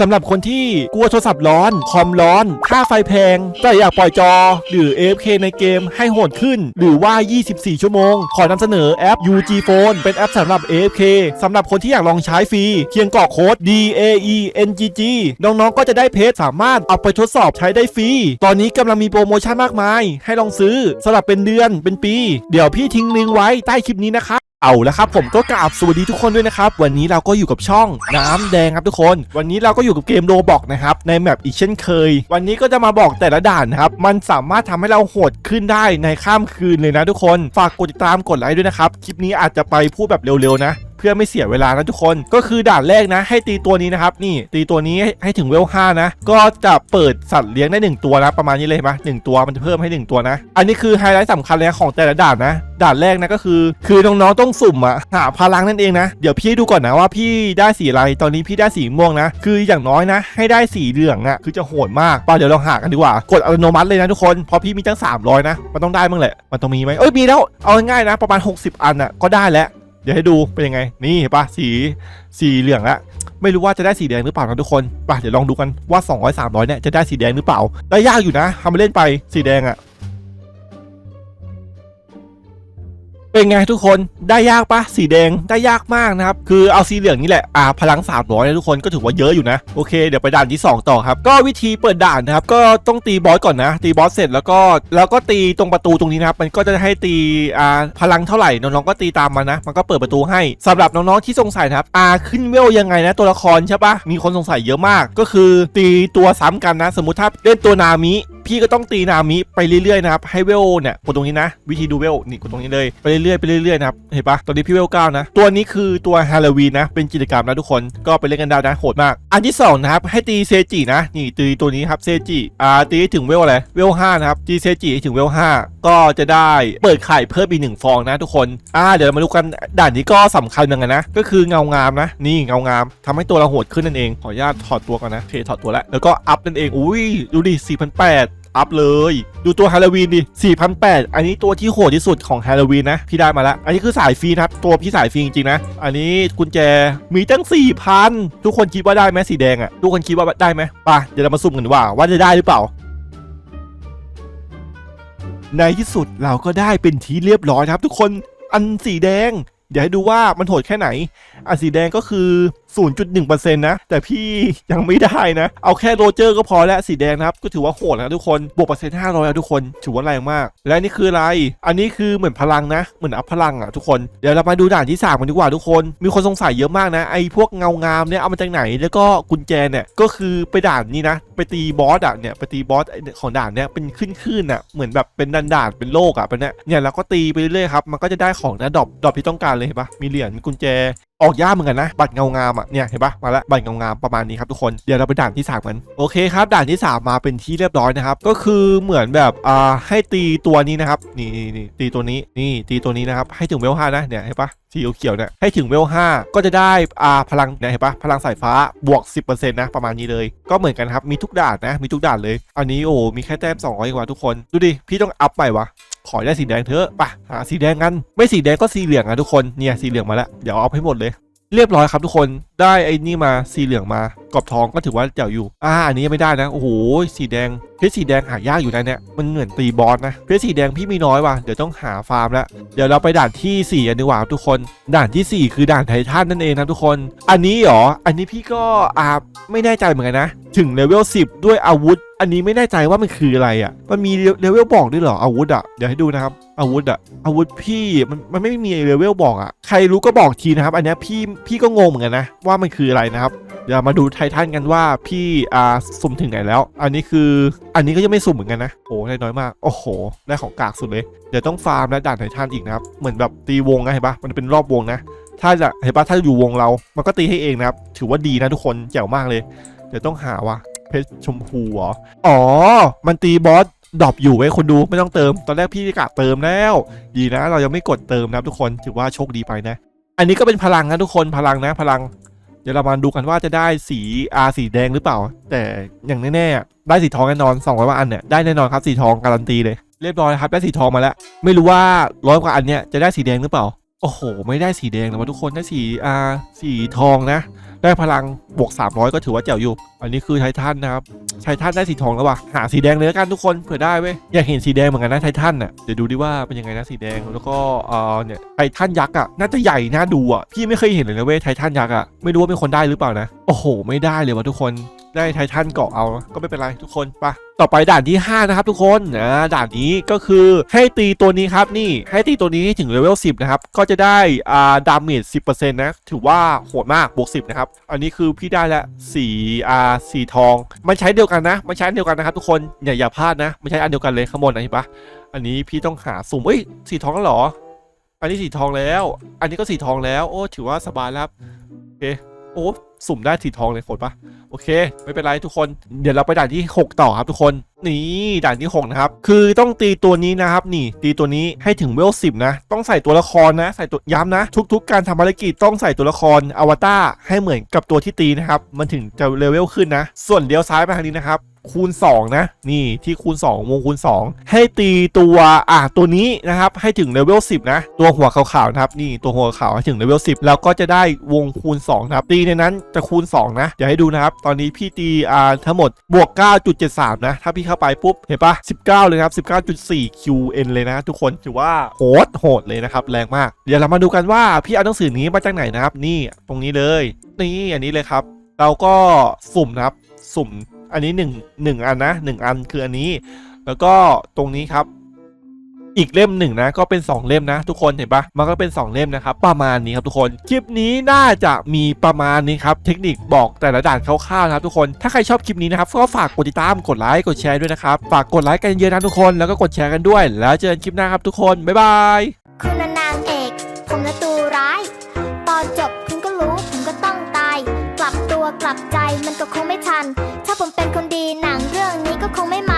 สำหรับคนที่กลัวโทรศัพท์ร้อน คอมร้อน ค่าไฟแพง แต่อยากปล่อยจอ หรือ AFK ในเกมให้โหดขึ้น หรือว่า 24 ชั่วโมง ขอนำเสนอแอป UG Phone เป็นแอปสำหรับ AFK สำหรับคนที่อยากลองใช้ฟรี เพียงกรอกโค้ด DAENGG น้องๆ ก็จะได้เพจสามารถเอาไปทดสอบใช้ได้ฟรี ตอนนี้กำลังมีโปรโมชั่นมากมาย ให้ลองซื้อสำหรับเป็นเดือนเป็นปี เดี๋ยวพี่ทิ้งลิงก์ไว้ใต้คลิปนี้นะครับ เอาละครับผมก็กราบสวัสดีทุกคนด้วยนะครับ วันนี้เราก็อยู่กับช่องน้ำแดงครับทุกคน วันนี้เราก็อยู่กับเกมโรบอกนะครับในแมปอีกเช่นเคย วันนี้ก็จะมาบอกแต่ละด่านนะครับ มันสามารถทำให้เราโหดขึ้นได้ในข้ามคืนเลยนะทุกคน ฝากกดติดตามกดไลค์ด้วยนะครับ คลิปนี้อาจจะไปพูดแบบเร็วๆนะ เพื่อไม่เสียเวลานะทุกคนก็คือด่านแรกนะ ให้ตีตัวนี้นะครับนี่ตีตัวนี้ให้ถึงเวล5นะ ก็จะเปิดสัตว์เลี้ยงได้ 1 ตัวนะประมาณนี้เลยเห็นปะหนึ่งตัวมันจะเพิ่มให้ 1 ตัวนะ อันนี้คือไฮไลท์สำคัญเลยของแต่ละด่านนะด่านแรกนะก็คือ คือน้องๆต้องสุ่มอะหาพลังนั่นเองนะเดี๋ยวพี่ดูก่อนนะว่าพี่ได้สีอะไรตอนนี้พี่ได้สีม่วงนะ คืออย่างน้อยนะ ให้ได้สีเหลืองอะคือจะโหดมากป่ะเดี๋ยวเราหากันดีกว่ากดอัตโนมัติเลยนะทุกคนเพราะพี่มีตั้ง300นะมันต้องได้มั้งแหละมันต้องมีไหมเอ้ยมีแล้วเอาง่ายๆนะ ประมาณ 60 อันอะก็ได้แล้ว เดี๋ยวให้ดูเป็นยังไง นี่เห็นปะสีสีเหลืองละไม่รู้ว่าจะได้สีแดงหรือเปล่านะทุกคนป่ะเดี๋ยวลองดูกันว่า 200 300เนี่ยจะได้สีแดงหรือเปล่าได้ยากอยู่นะทำมาเล่นไปสีแดงอะ เป็นไงทุกคนได้ยากปะสีแดงได้ยากมากนะครับ คือเอาสีเหลืองนี่แหละอ่าพลัง300นะทุกคนก็ถือว่าเยอะอยู่นะ โอเคเดี๋ยวไปด่านที่ 2 ต่อครับ ก็วิธีเปิดด่านนะครับ ก็ต้องตีบอสก่อนนะ ตีบอสเสร็จแล้วก็แล้วก็ตีตรงประตูตรงนี้นะครับ มันก็จะให้ตีอ่าพลังเท่าไหร่น้องๆก็ตีตามมันนะ มันก็เปิดประตูให้สำหรับน้องๆที่สงสัยนะครับอ่าขึ้นเวลยังไงนะตัวละครใช่ปะมีคนสงสัยเยอะมาก ก็คือตีตัวซ้ำกันนะ สมมุติถ้าเล่นตัวนามิ พี่ก็ต้องตีนามิไปเรื่อยๆนะครับให้เวลเนี่ยกดตรงนี้นะ วิธีดูเวลนี่กดตรงนี้เลยไปเรื่อยๆไปเรื่อยๆนะครับเห็นปะตอนนี้พี่เวลเก้านะ ตัวนี้คือตัวฮาโลวีนนะเป็นกิจกรรมนะทุกคนก็ไปเล่นกันได้นะโหดมาก อันที่สองนะครับให้ตีเซจินะ นี่ตีตัวนี้ครับเซจิอ่าตีให้ถึงเวลอะไรเวลห้านะครับตีเซจิให้ถึงเวลห้าก็จะได้เปิดไข่เพิ่มอีกหนึ่งฟองนะทุกคนอ่าเดี๋ยวมาดูกันด่านนี้ก็สำคัญเหมือนกันนะ ก็คือเงางามนะ นี่เงางามทำให้ตัวเราโหดขึ้นนั่นเองขออนุญาตถอดตัวก่อนนะเคถอดตัวแล้วแล้วก็อัพนั่นเองอุ้ยดูดิ4,800 อัพเลย ดูตัวฮาโลวีนดิ4,800อันนี้ตัวที่โหดที่สุดของฮาโลวีนนะ พี่ได้มาแล้ว อันนี้คือสายฟรีนะครับ ตัวพี่สายฟรีจริงๆนะ อันนี้กุญแจมีตั้ง 4,000 ทุกคนคิดว่าได้ไหมสีแดงอะ่ะ ทุกคนคิดว่าได้ไหมไป่ะเดี๋ยวเรามาสุ่มกันว่าว่าจะได้หรือเปล่าในที่สุดเราก็ได้เป็นทีเรียบร้อยครับ ทุกคนอันสีแดง เดี๋ยวให้ดูว่ามันโหดแค่ไหนอันสีแดงก็คือ 0.1%นะ แต่พี่ยังไม่ได้นะ เอาแค่โรเจอร์ก็พอแล้วสีแดงนะครับ ก็ถือว่าโหดนะทุกคน บวกเปอร์เซ็นต์500แล้วทุกคน ถือว่าแรงมาก และนี่คืออะไร อันนี้คือเหมือนพลังนะ เหมือนอัพพลังอะทุกคน เดี๋ยวเรามาดูด่านที่3กันดีกว่าทุกคน มีคนสงสัยเยอะมากนะ ไอ้พวกเงางามเนี่ยเอามาจากไหน แล้วก็กุญแจเนี่ย ก็คือไปด่านนี้นะ ไปตีบอสอะเนี่ย ไปตีบอสของด่านเนี่ยเป็นขึ้นขึ้นอะ เหมือนแบบเป็นด่านด่านเป็นโลกอะเป็นเนี่ยเนี่ยเราก็ตีไปเรื่อยๆครับ มันก็จะได้ของนะดรอปดรอปที่ต้องการเลยเห็นปะมีเหรียญมีกุญแจ ออกยากเหมือนกันนะบัตรเงางามอะเนี่ยเห็นปะมาแล้วบัตรเงางามประมาณนี้ครับทุกคนเดี๋ยวเราไปด่านที่3กันโอเคครับ ด่านที่ 3 มาเป็นที่เรียบร้อยนะครับ ก็คือเหมือนแบบอ่าให้ตีตัวนี้นะครับนี่นี่นี่ตีตัวนี้นี่ตีตัวนี้นะครับให้ถึงเวลห้านะเนี่ยเห็นปะสีเขียวเนี่ยให้ถึงเวลห้าก็จะได้อ่าพลังเนี่ยเห็นปะพลังสายฟ้าบวก 10%นะประมาณนี้เลย ก็เหมือนกันครับ มีทุกด่านนะ มีทุกด่านเลย อันนี้โอ้มีแค่แต้ม200กว่าทุกคน ดูดิ พี่ต้องอัพใหม่วะขอได้สีแดงเถอะป่ะหาสีแดงกัน ไม่สีแดงก็สีเหลืองอะทุกคนเนี่ยสีเหลืองมาแล้วเดี๋ยวเอาให้หมดเลย เรียบร้อยครับทุกคนได้ไอ้นี่มาสีเหลืองมากรอบทองก็ถือว่าเจ๋วอยู่อ่าอันนี้ยังไม่ได้นะโอ้โหสีแดง เพชรสีแดงหายากอยู่นะเนี่ยมันเหมือนตีบอสนะเพชรสีแดงพี่มีน้อยว่ะเดี๋ยวต้องหาฟาร์มแล้วเดี๋ยวเราไปด่านที่4กันดีกว่าครับทุกคน ด่านทีสี่ 4 คือด่านไททันนั่นเองนะทุกคน อันนี้เหรออันนี้พี่ก็อ่าไม่แน่ใจเหมือนกันนะ ถึงเลเวล10 ด้วยอาวุธ อันนี้ไม่แน่ใจว่ามันคืออะไรอะ มันมีเลเวลบอกด้วยเหรออาวุธอะเดี๋ยวให้ดูนะครับอาวุธอะอาวุธพี่มันมันไม่มีเลเวลบอกอะใครรู้ก็บอกทีนะครับ อันนี้พี่พี่ก็งงเหมือนกันนะ ว่ามันคืออะไรนะครับเดี๋ยวมาดูไททันกันว่าพี่อ่าสุ่มถึงไหนแล้ว อันนี้คือ อันนี้ก็ยังไม่สุ่มเหมือนกันนะโอ้ได้น้อยมาก โอ้โห ได้ของกากสุดเลย เดี๋ยวต้องฟาร์มและด่านไททันอีกนะครับ เหมือนแบบตีวงนะเห็นปะมันเป็นรอบวงนะ ถ้าจะเห็นปะถ้าอยู่วงเรา มันก็ตีให้เองนะครับ ถือว่าดีนะทุกคนแจ๋วมากเลย เดี๋ยวต้องหาว่ะ เพชรชมพูเหรอ อ๋อ มันตีบอสดรอปอยู่ไว้คนดูไม่ต้องเติม ตอนแรกพี่กะเติมแล้ว ดีนะ เรายังไม่กดเติมนะครับทุกคน ถือว่าโชคดีไปนะ อันนี้ก็เป็นพลังนะทุกคน พลังนะ พลัง ยวเรามาดูกันว่าจะได้สีอาสีแดงหรือเปล่า แต่อย่างแน่ๆได้สีทองแน่นอน200กว่าอันเนี่ยได้แน่นอนครับสีทองการันตีเลยเรียบร้อยครับได้สีทองมาแล้ว ไม่รู้ว่าร้อยกว่าอันเนี่ยจะได้สีแดงหรือเปล่าโอ้โห ไม่ได้สีแดงนะวทุกคนได้สีอาสีทองนะ ได้พลัง บวก 300 ก็ถือว่าแจ๋วอยู่ อันนี้คือไททันนะครับ ไททันได้สีทองแล้ววะหาสีแดงเลยแล้วกันทุกคนเผื่อได้เว้ย อยากเห็นสีแดงเหมือนกันนะไททันน่ะ เดี๋ยวดูดิว่าเป็นยังไงนะสีแดง แล้วก็เอ่อเนี่ยไททันยักษ์อะ น่าจะใหญ่น่าดูอะ พี่ไม่เคยเห็นเลยนะเว้ยไททันยักษ์อะ ไม่รู้ว่าเป็นคนได้หรือเปล่านะ โอ้โห ไม่ได้เลยว่ะทุกคน ได้ไททันเกาะเอา ก็ไม่เป็นไรทุกคนไปะต่อไปด่านที่ 5 นะครับทุกคนนะด่านนี้ก็คือให้ตีตัวนี้ครับนี่ให้ตีตัวนี้ให้ถึงเลเวล10 นะครับ ก็จะได้อ่าดาเมจ10%นะ ถือว่าโหดมากบวก10 นะครับ อันนี้คือพี่ได้ละสีอาสีทอง มันใช้เดียวกันนะ มันใช้อันเดียวกันนะครับทุกคนอย่าอย่าพลาดนะ มันใช้อันเดียวกันเลยข้างบนนะเห็นปะอันนี้พี่ต้องหาสุ่มเอ้ยสีทองแล้วหรอ อันนี้สีทองแล้ว อันนี้ก็สีทองแล้ว โอ้ถือว่าสบายแล้วโอเค อ้สุ่มได้สีทองเลยโหดปะโอเค ไม่เป็นไรทุกคน เดี๋ยวเราไปด่านที่ 6 ต่อครับทุกคนนี่ด่านที่ 6 นะครับ คือต้องตีตัวนี้นะครับ นี่ ตีตัวนี้ให้ถึงเวลสิบนะ ต้องใส่ตัวละครนะ ใส่ตัวย้ำนะ ทุก ๆ การทำภารกิจต้องใส่ตัวละครอวตารให้เหมือนกับตัวที่ตีนะครับ มันถึงจะเลเวลขึ้นนะ ส่วนเลี้ยวซ้ายมาทางนี้นะครับ คูณ 2 นะ นี่ที่คูณ 2 วงคูณ 2 ให้ตีตัวอะตัวนี้นะครับ ให้ถึงเลเวล10 นะ ตัวหัวขาวๆนะครับ นี่ตัวหัวขาวให้ถึงเลเวล10 แล้วก็จะได้วงคูณ2นะครับ ตีในนั้นจะคูณ 2 นะเดี๋ยวให้ดูนะครับ ตอนนี้พี่ตีอ่าทั้งหมดบวก 9.73 นะ ถ้าพี่เข้าไปปุ๊บ เห็นปะ19 เลยครับ 19.4 QN เลยนะ ทุกคนถือว่าโหดโหดเลยนะครับแรงมาก เดี๋ยวเรามาดูกันว่าพี่เอาหนังสือนี้มาจากไหนนะครับ นี่ตรงนี้เลย นี่อันนี้เลยครับเราก็สุ่มนะครับ สุ่ม อันนี้หนึ่งหนึ่งอันนะหนึ่งอันคืออันนี้ แล้วก็ตรงนี้ครับ อีกเล่มหนึ่งนะก็เป็น 2 เล่มนะ ทุกคนเห็นปะมันก็เป็น 2 เล่มนะครับ ประมาณนี้ครับทุกคนคลิปนี้น่าจะมีประมาณนี้ครับเทคนิคบอกแต่ละด่านคร่าวๆนะครับทุกคนถ้าใครชอบคลิปนี้นะครับก็ฝากกดติดตามกดไลค์กดแชร์ด้วยนะครับฝากกดไลค์กันเยอะนะทุกคนแล้วก็กดแชร์กันด้วย แล้วเจอกันคลิปหน้าครับทุกคนบ๊ายบาย ก็คงไม่ทัน ถ้าผมเป็นคนดีหนังเรื่องนี้ก็คงไม่มา